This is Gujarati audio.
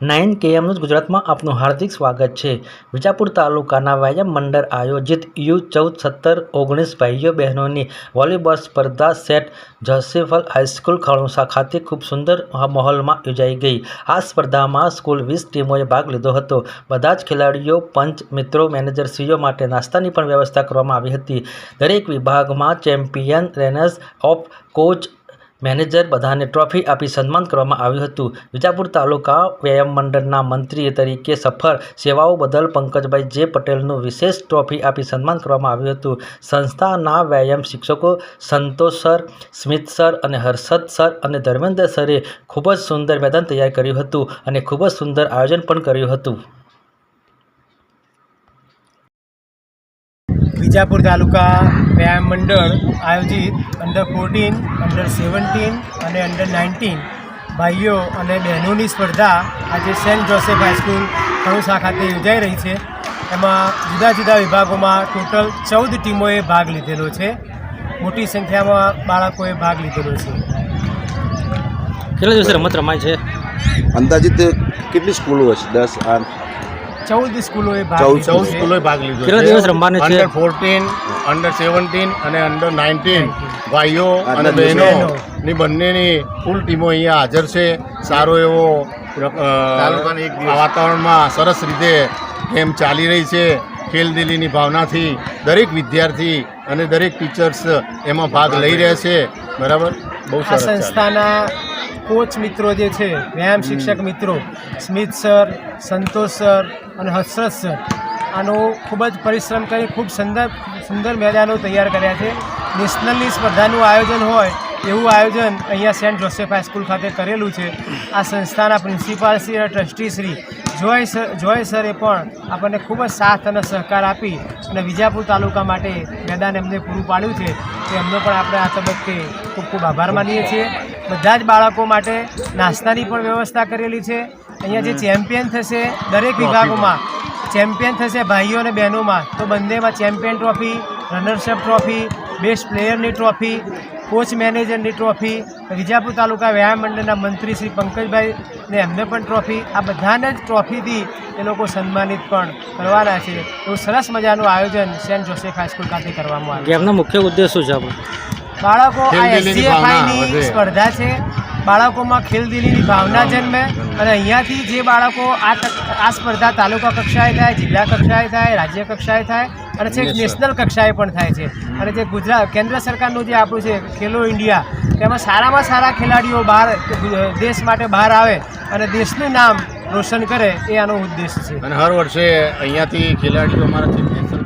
નાઇન કેએમનું ગુજરાતમાં આપનું હાર્દિક સ્વાગત છે. વિજાપુર તાલુકાના વ્યાયામ મંડળ આયોજિત યુ ચૌદ સત્તર ઓગણીસ ભાઈઓ બહેનોની વોલીબોલ સ્પર્ધા સેટ જોસેફલ હાઈસ્કૂલ ખણોસા ખાતે ખૂબ સુંદર માહોલમાં યોજાઈ ગઈ. આ સ્પર્ધામાં સ્કૂલ વીસ ટીમોએ ભાગ લીધો હતો. બધા જ ખેલાડીઓ, પંચ મિત્રો, મેનેજરશ્રીઓ માટે નાસ્તાની પણ વ્યવસ્થા કરવામાં આવી હતી. દરેક વિભાગમાં champion, runners of coach manager બધાને ટ્રોફી આપી સન્માન કરવામાં આવ્યું હતું. વિજાપુર તાલુકા વ્યાયામ મંડળના મંત્રી તરીકે સફળ સેવાઓ બદલ પંકજભાઈ જે પટેલનું વિશેષ ટ્રોફી આપી સન્માન કરવામાં આવ્યું હતું. સંસ્થાના વ્યાયામ શિક્ષકો સંતોષ સર, સ્મિત સર અને હર્ષદ સર અને ધર્મેન્દ્ર સરે ખૂબ જ સુંદર મેદાન તૈયાર કર્યું હતું અને ખૂબ જ સુંદર આયોજન પણ કર્યું હતું. વિજાપુર તાલુકા વ્યાયામ મંડળ આયોજિત અંડર ફોર્ટીન અંડર સેવન્ટીન અને અંડર નાઇન્ટીન ભાઈઓ અને બહેનોની સ્પર્ધા આજે સેન્ટ જોસેફ હાઈસ્કૂલ કણુસા ખાતે યોજાઈ રહી છે. એમાં જુદા જુદા વિભાગોમાં ટોટલ ચૌદ ટીમોએ ભાગ લીધેલો છે. મોટી સંખ્યામાં બાળકોએ ભાગ લીધેલો છે. કેટલા દિવસે રમત રમાય છે? અંદાજિત કેટલી સ્કૂલો હશે? દસ આઠ? ચૌદ સ્કૂલોએ ચૌદ લીધો ચૌદ છે. સ્કૂલોએ ભાગ લીધો કેટલા દિવસ રમવાનું છે? અંડર ફોર્ટીન અંડર સેવન્ટીન અને અંડર નાઇન્ટીન ભાઈઓ અને બહેનો ની બહેનોની બંનેની ફૂલ ટીમો અહીંયા હાજર છે. સારો એવો વાતાવરણમાં સરસ રીતે ગેમ ચાલી રહી છે. ખેલદિલીની ભાવનાથી દરેક વિદ્યાર્થી અને દરેક ટીચર્સ એમાં ભાગ લઈ રહ્યા છે. બરાબર? બહુ સરસ સંસ્થાના કોચ મિત્રો જે છે વ્યાયામ શિક્ષક મિત્રો સ્મિત સર સંતોષ સર અને હસરત સર આનો ખૂબ જ પરિશ્રમ કરી ખૂબ સુંદર સુંદર મેદાનો તૈયાર કર્યા છે. નેશનલની સ્પર્ધાનું આયોજન હોય એવું આયોજન અહીંયા સેન્ટ જોસેફ હાઈસ્કૂલ ખાતે કરેલું છે. આ સંસ્થાના પ્રિન્સિપાલ શ્રી અને ટ્રસ્ટી શ્રી જોય સર જોય સરે પણ આપણને ખૂબ જ સાથ અને સહકાર આપી અને વિજાપુર તાલુકા માટે મેદાન એમને પૂરું પાડ્યું છે. તે એમનો પણ આપણે આ તબક્કે ખૂબ ખૂબ આભાર માનીએ છીએ. બધા જ બાળકો માટે નાસ્તાની પણ વ્યવસ્થા કરેલી છે. અહીંયા જે ચેમ્પિયન થશે દરેક વિભાગોમાં ચેમ્પિયન થશે ભાઈઓ અને બહેનોમાં તો બંનેમાં champion trophy runners up trophy best પ્લેયરની trophy coach મેનેજરની ટ્રોફી વિજાપુર તાલુકા વ્યાયામ મંડળના મંત્રી શ્રી પંકજભાઈ ને એમને પણ ટ્રોફી આ બધાને જ ટ્રોફીથી એ લોકો સન્માનિત પણ કરવાના છે. એવું સરસ મજાનું આયોજન સેન્ટ જોસેફ હાઈસ્કૂલ ખાતે કરવામાં આવ્યું એમનો મુખ્ય ઉદ્દેશ શું છે આપણો? બાળકો આ વધે. સ્પર્ધા છે. બાળકોમાં ખેલદિલીની ભાવના જન્મે અને અહીંયાથી જે બાળકો આ આ સ્પર્ધા તાલુકા કક્ષાએ થાય જિલ્લા કક્ષાએ થાય રાજ્ય કક્ષાએ થાય અને છેક નેશનલ કક્ષાએ પણ થાય છે. અને જે ગુજરાત કેન્દ્ર સરકારનું જે આપણું છે ખેલો ઇન્ડિયા તેમાં સારામાં સારા ખેલાડીઓ બહાર દેશ માટે બહાર આવે અને દેશનું નામ રોશન કરે એ આનો ઉદ્દેશ છે. અને હર વર્ષે અહીંયાથી ખેલાડીઓ અમારા